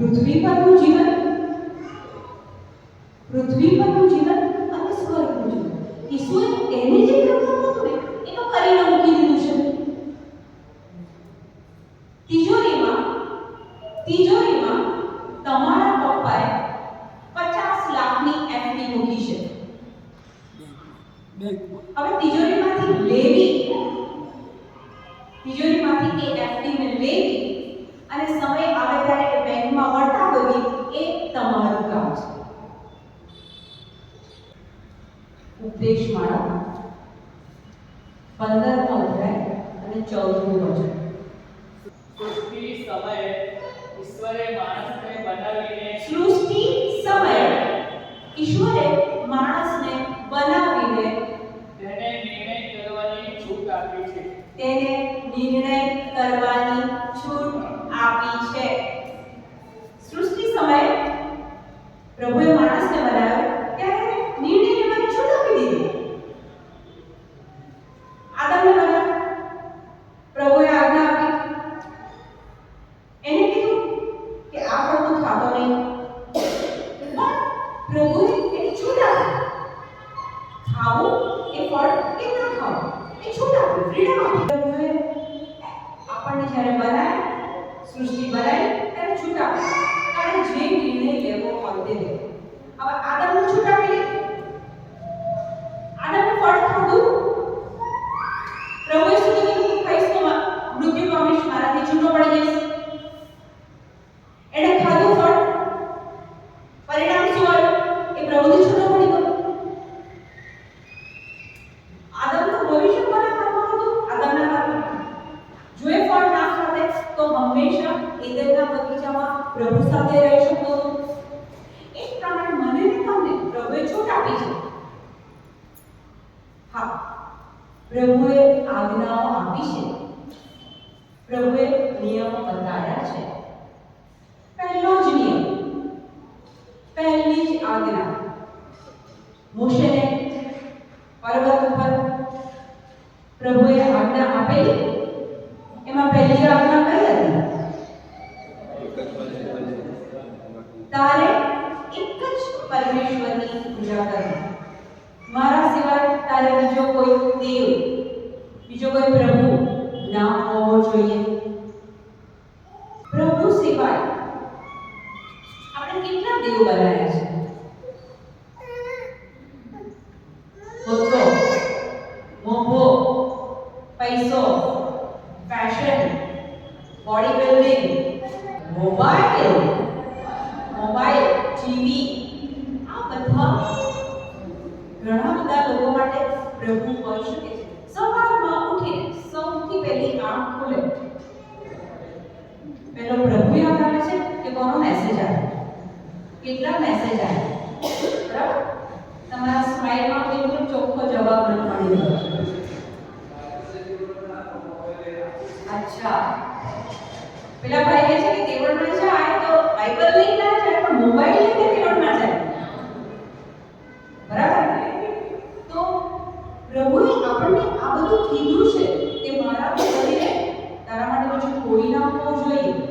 પૃથ્વી પરનું જીવન પૃથ્વી પરનું જીવન અને સ્વર્ગનું જીવન. ઈશ્વર એને જે પ્રભુ ઉપદેશ માળા પંદરમો અધ્યાય અને ચૌદમો વચન. સૃષ્ટિ સમયે ઈશ્વરે માણસને બનાવીને તેને નિર્ણય કરવાની છૂટ આપી છે. તેને નિર્ણય કરવાની છૂટ આપી છે. સૃષ્ટિ સમયે પ્રભુએ માણસ પ્રભુએ આજ્ઞા આપેલી. એમાં પહેલી આજ્ઞા મોબાઈલ મોબાઈલ, ટીવી, આ બધા ઘણા બધા લોકો માટે પ્રભુ હોઈ શકે છે. સવારમાં ઉઠીને સૌથી પહેલી આંખ ખોલે. પેલો પ્રભુ યાદ આવે છે કે કોનો મેસેજ આવે? કેટલા મેસેજ આવે? તમારા સ્માઈલમાં બિલકુલ ચોખ્ખો જવાબ ન મળી રહ્યો. અચ્છા. પેલા ભાઈ કહે છે કે દેવળમાં જાય તો બાઇબલ લઈ ના જાય, પણ મોબાઈલ લઈને દેવળમાં જાય. બરાબર? તો પ્રભુએ આપણને આ બધું કીધું છે કે મારા શરીરે તારા માટે પછી કોઈ ના હોવું જોઈએ.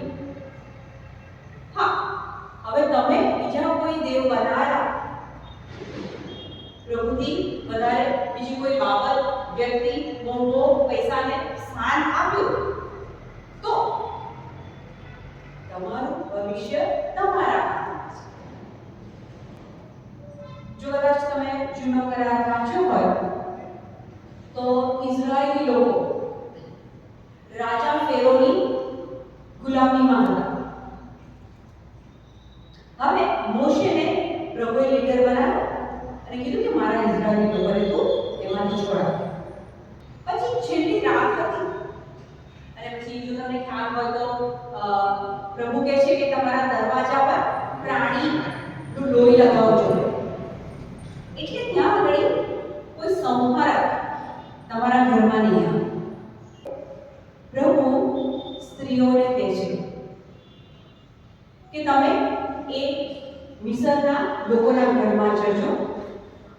રાજા ફેરોની ગુલામીમાં હતા. જજો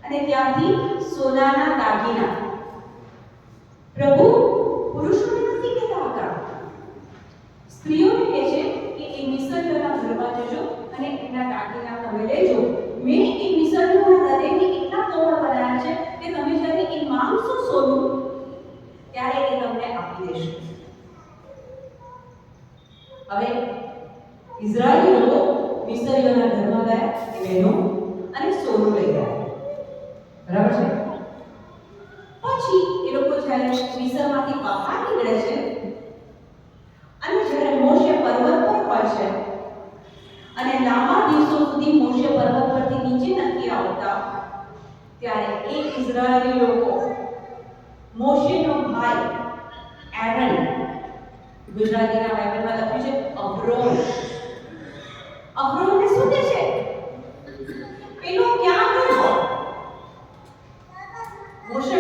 અને ત્યાંથી સોનાના દાગીના. પ્રભુ, પુરુષોને નથી કહેતા હતા સ્ત્રીઓને કહે છે કે એ મિસરીઓના ઘરમાં જજો અને એના દાગીના તમે લેજો. મેં એ મિસરીઓના હૃદયને એટલા કોમળ બનાવ્યા છે કે તમે જ્યારે એ માંગશો સોનું, ત્યારે એ તમને આપી દેશે. હવે, ઇઝરાયલી લોકો મિસરીઓના ઘરમાં ગયા બહેનો અને સોનું લઈ ગયા. બરાબર છે? પછી એ લોકો જ્યારે મિસરમાંથી બહાર નીકળે છે, અને જ્યારે મોશે પર્વત પર હોય છે, અને લાંબા દિવસો સુધી મોશે પર્વત પરથી નીચે નથી આવતા, ત્યારે એ ઇઝરાયેલી લોકો મોશેનો ભાઈ એરન, ગુજરાતીના બાઇબલમાં લખ્યું છે, અબ્રોન. અબ્રોનને શું કહે છે? પેલો ક્યાં ગયો?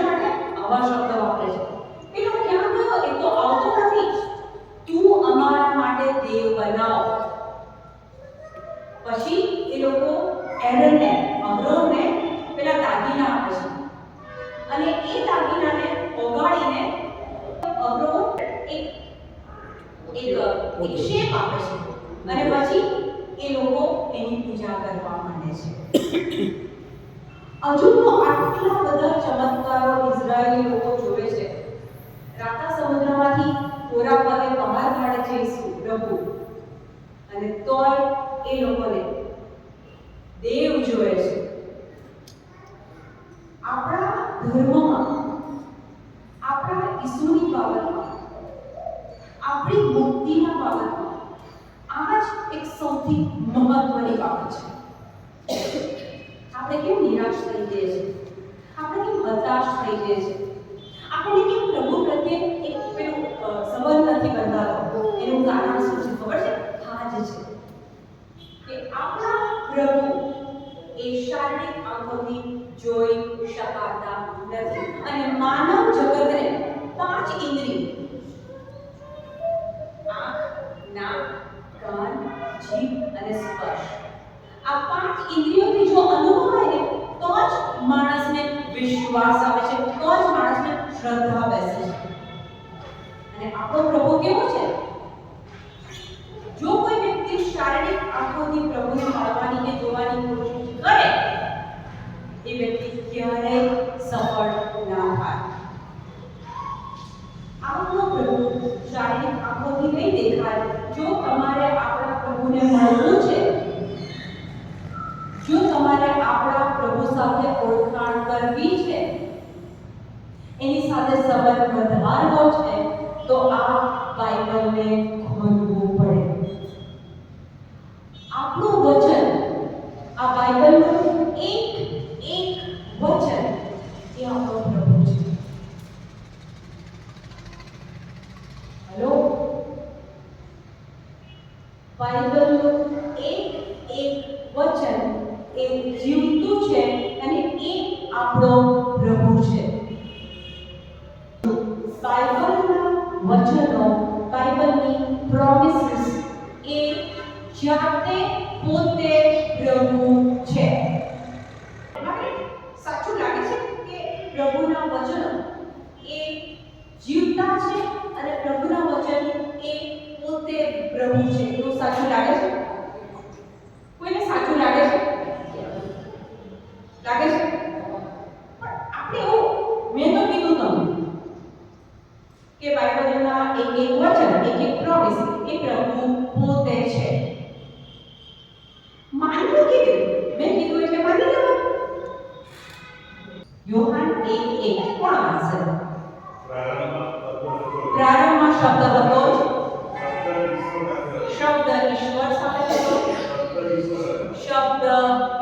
માટે આવા શબ્દ વાપરે છે. પેલો ક્યાં ગયો? આવતો નથી. તું અમારા માટે દેવ બનાવ. પછી એ લોકો એરનને અબ્રોનને પેલા દાગીના આપે છે. અને એ દાગીનાને ઓગાળીને એક એક એક શેપ આપે છે. અને પછી એ લોકો એની પૂજા કરવા માંડે છે. હજુ તો આટલા બધા ચમત્કારો ઇઝરાયેલી લોકો જોવે છે. રાતા સમુદ્રમાંથી કોરા પગે બહાર કાઢે છે ઈસુ પ્રભુ. અને તોય એ લોકોને દેવ જોવે છે. આપણા ધર્મમાં આપણા ઈસુની બાબતમાં આપણી મુક્તિના બાબતમાં આ જ એક સૌથી મહત્વની બાબત છે આપણે કેમ નિરાશ થઈ જઈએ છીએ આપણે કેમ હતાશ થઈ જઈએ છીએ આપણે કેમ પ્રભુ પ્રત્યે એક પેલું અ, સંબંધ નથી બંધાતો એનું કારણ શું છે ખબર છે હા જ છે કે આપણા પ્રભુ એ શારીરિક આંખોથી જોઈ શકાતા નથી અને માનવ જગતને પાંચ ઇન્દ્રિય આંખ નાક કાન જીભ અને સ્પર્શ આ પાંચ ઇન્દ્રિયોથી જો અનુભવાય ને તો જ માણસને વિશ્વાસ આવે છે તો જ માણસને શ્રદ્ધા બેસે છે. અને આપણો પ્રભુ કેવો છે જો કોઈ વ્યક્તિ શારીરિક આંખોથી પ્રભુને મળવાની કે જોવાની કોશિશ કરે એ વ્યક્તિ ક્યારેય સફળ ના થાય આપણો પ્રભુ શારીરિક આંખોથી નહીં દેખાય જો તમારે આપણા પ્રભુને મળવું છે જો તમારે આપણા પ્રભુ સાથે ઓળખાણ કરવી છે એની સાથે સંબંધ વધારવો છે તો આ બાઇબલને ખોલવું પડે આપણું વચન આ બાઇબલનું એક એક વચન એ આપણો પ્રભુ છે હેલો બાઇબલનું એક એક વચન એ જીવતું છે અને એ આપણો પ્રભુ છે બાઇબલના વચનો બાઇબલની પ્રોમિસીસ એ જાતે પોતે પ્રભુ છે સાચું લાગે છે કે પ્રભુના વચનો એ જીવતા છે અને પ્રભુના વચન એ પોતે પ્રભુ છે એવું સાચું લાગે છે કોઈને સાચું લાગે છે લાગે છે પણ આપણે એવું મેં તો કીધું તમને કે બાઇબલના એક એક વચન એક એક પ્રોમિસ એ પ્રભુ પોતે છે માનવું કેવી રીતે? મેં કીધું એટલે માની લેવાનું યોહાન એક એક કોણ વાંચશે પ્રારંભમાં શબ્દ હતો શબ્દ ઈશ્વર સાથે હતો શબ્દ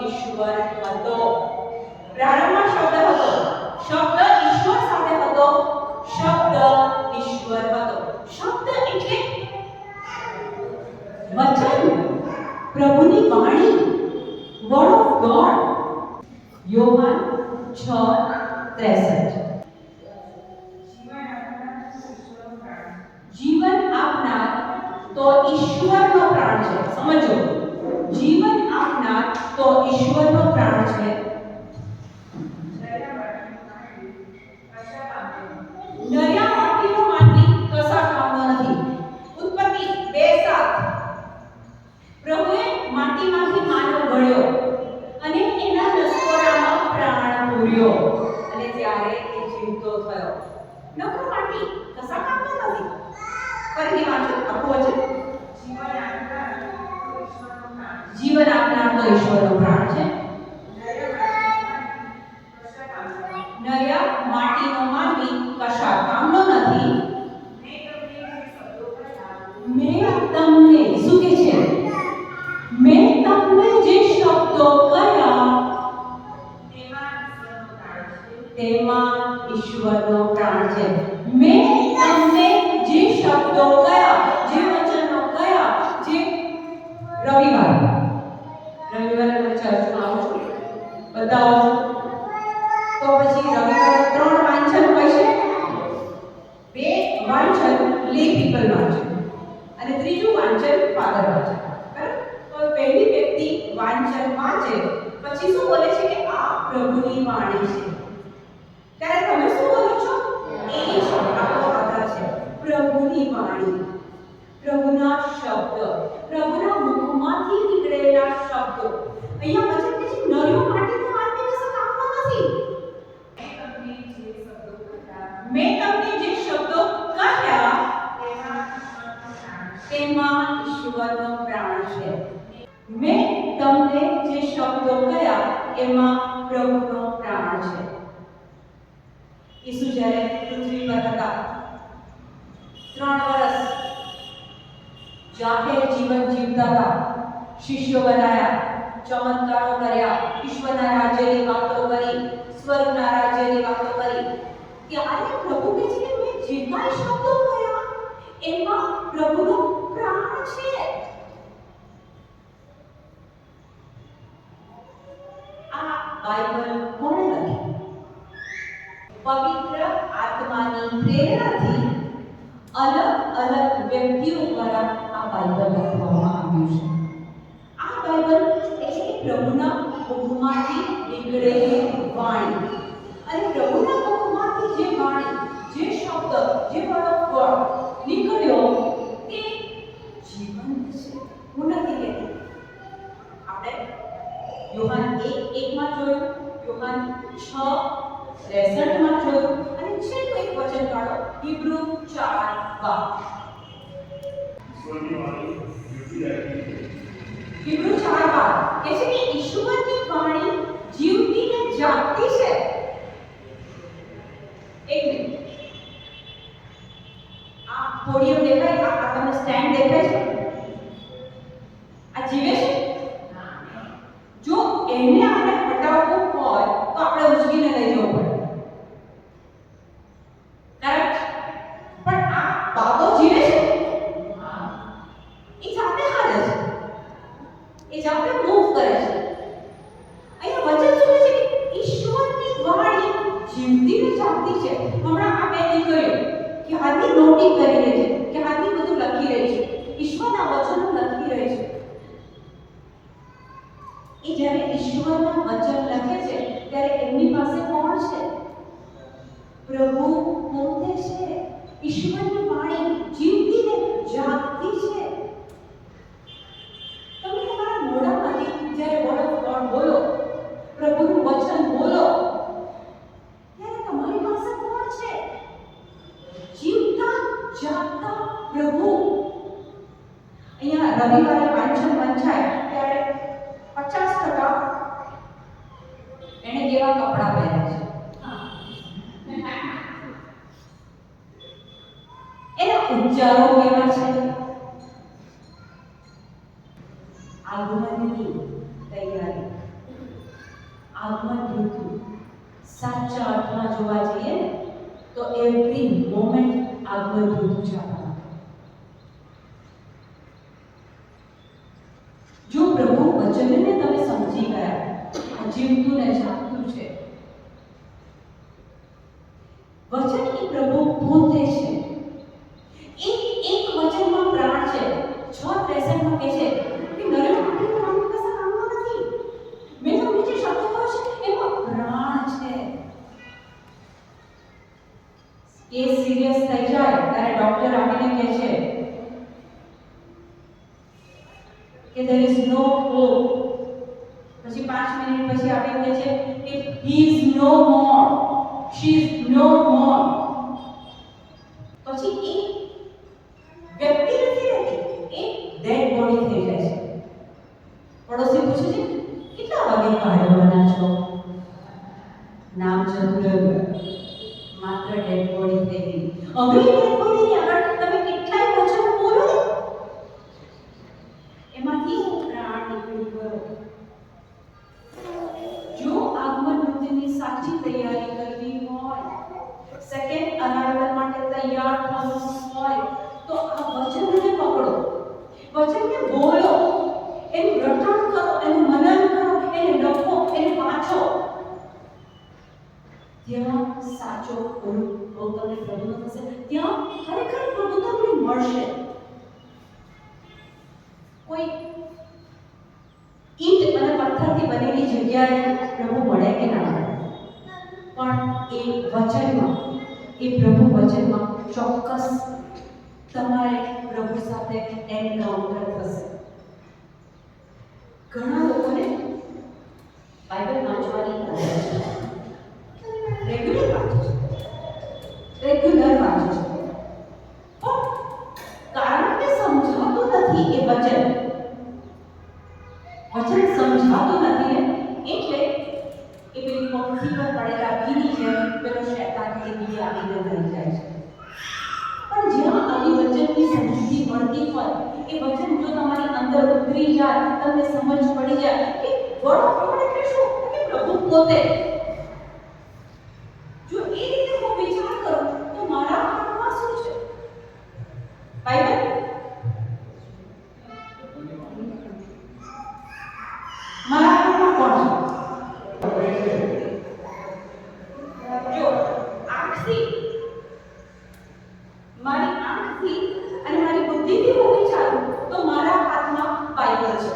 ઈશ્વર હતો પ્રારંભમાં શબ્દ હતો શબ્દ ઈશ્વર સાથે હતો શબ્દ ઈશ્વર હતો શબ્દ એટલે વચન પ્રભુની વાણી વર્ડ ઓફ ગોડ યોહાન 6:63 જીવન આપનાર તો ઈશ્વરનો પ્રાણ છે. સમજો. જીવન આપનાર તો ઈશ્વરનો ફરીથી વાંચો આપો છે. જીવન આપનાર તો ઈશ્વરનું નામ જીવન આપનાર તો ઈશ્વરનું ચર્ચમાં આવજો બધા આવજો તો પછી રવિ મેં તમને જે શબ્દો કહ્યા તેમાં ઈશ્વરનો પ્રાણ છે મેં તમને જે શબ્દો કહ્યા એમાં પ્રભુનો પ્રાણ છે ઈસુ જ્યારે પૃથ્વી પર હતા ત્રણ વર્ષ જાહેર જીવન જીવતા હતા શિષ્યો બનાયા ચમત્કારો કર્યા. ઈશ્વરના રાજ્યની વાતો કરી, સ્વર્ગના રાજ્યની વાતો કરી. ત્યારે પ્રભુ કહે છે મેં જે કાંઈ શબ્દો કર્યા, એમાં પ્રભુનો ત્રેસઠમાં જોયું અને છેલ્લું એક વચન કાઢો. હિબ્રુ ચાર બાર. માં જોવા જઈએ, તો એવરી મોમેન્ટ આગળ વધવું છે જો પ્રભુ વચનને તમે સમજી ગયા જીવતું ને જાગતું છે. વચન કે ધેર ઇઝ નો હોપ પછી 5 મિનિટ પછી આપણે કહે છે કે he is no more she is નો મોર પછી એક સાચી તૈયારી કરવી હોય સેકન્ડ અરાઇવલ માટે તૈયાર થવું હોય, તો આ વચનને પકડો. વચનને બોલો. એનું રટણ કરો, એનું મનન કરો, એને લખો, એને વાંચો. ત્યાં સાચો ગુરુ તમને પ્રભુનો થશે. ત્યાં ખરેખર પ્રભુ તમને મળશે કોઈ ઈંટ અને પથ્થરથી બનેલી જગ્યાએ પ્રભુ મળે કે ના મળે પણ એ વચનમાં એ પ્રભુ વચનમાં ચોક્કસ તમારે પ્રભુ સાથે એન્કાઉન્ટર થશે. ઘણા લોકોને બાઇબલ વાંચવાની રેગ્યુલર વાંચે છે. રેગ્યુલર વાંચે છે. કારણ કે સમજાતું નથી એ વચન વચન સમજાતું નથી એટલે એ પેલી પંખી પર પડેલા બીની જેમ પેલો શેતાન એ બીજે આવીને રહી જાય છે. પણ જ્યાં આવી વચનની સમજૂતી મળતી હોય, એ વચન જો તમારી અંદર ઉતરી જાય, તમને સમજ પડી જાય કે વર્ડ કે પ્રભુ પોતે. જો એ રીતે હું વિચાર કરું તો મારા હાથમાં શું છે બાઇબલ મારા હાથમાં કોણ છે જો આંખથી મારી આંખથી અને મારી બુદ્ધિથી હું વિચારું તો મારા હાથમાં બાઇબલ છે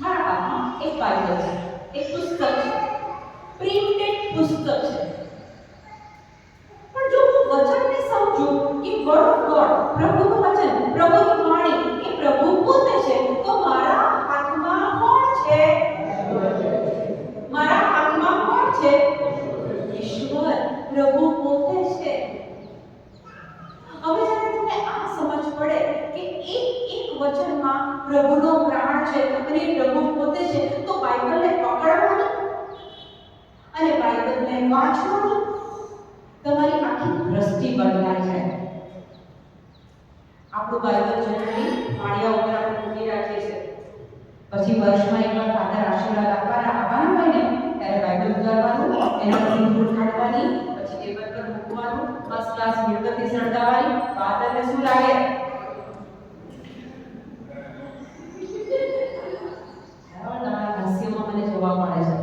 મારા હાથમાં એક બાઇબલ છે એક પુસ્તક છે પ્રિન્ટેડ પુસ્તક છે પણ જો હું વચનને સમજું કે વર્ડ ઓફ ગોડ પ્રભુનું વચન પ્રભુની વાણી એ પ્રભુ પોતે છે તો મારા હાથમાં કોણ છે મારા હાથમાં કોણ છે ઈશ્વર પ્રભુ પોતે છે હવે જ્યારે તમને આ સમજ પડે કે એક એક વચનમાં પ્રભુનો પ્રાણ છે અને એ પ્રભુ પોતે છે તો બાઇબલને પકડવાની અને બાઇબલને વાંચવાની તમારી આખી દ્રષ્ટિ બદલાઈ જાય આપણું બાઇબલ જનરલી માળિયા ઉપર આપણે મૂકી રાખીએ છીએ. પછી વર્ષમાં એકવાર ફાધર આશીર્વાદ આપવાના આવવાના હોય ને, ત્યારે બાઇબલ ઉગાડવાનું, એના પછી ધૂળ કાઢવાની પછી ટેબલ પર મૂકવાનું ફર્સ્ટ ક્લાસ મીણબત્તી સળગાવવાની ફાધરને શું લાગે બરાબર તમારા હાસ્યમાં મને જોવા મળે છે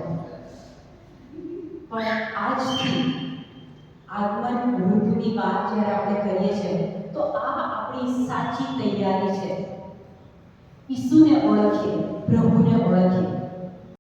પણ આજથી આગમન ઋતુની વાત જ્યારે આપણે કરીએ છીએ તો આ સાચી તૈયારી છે. ઈસુને ઓળખીએ પ્રભુને ઓળખીએ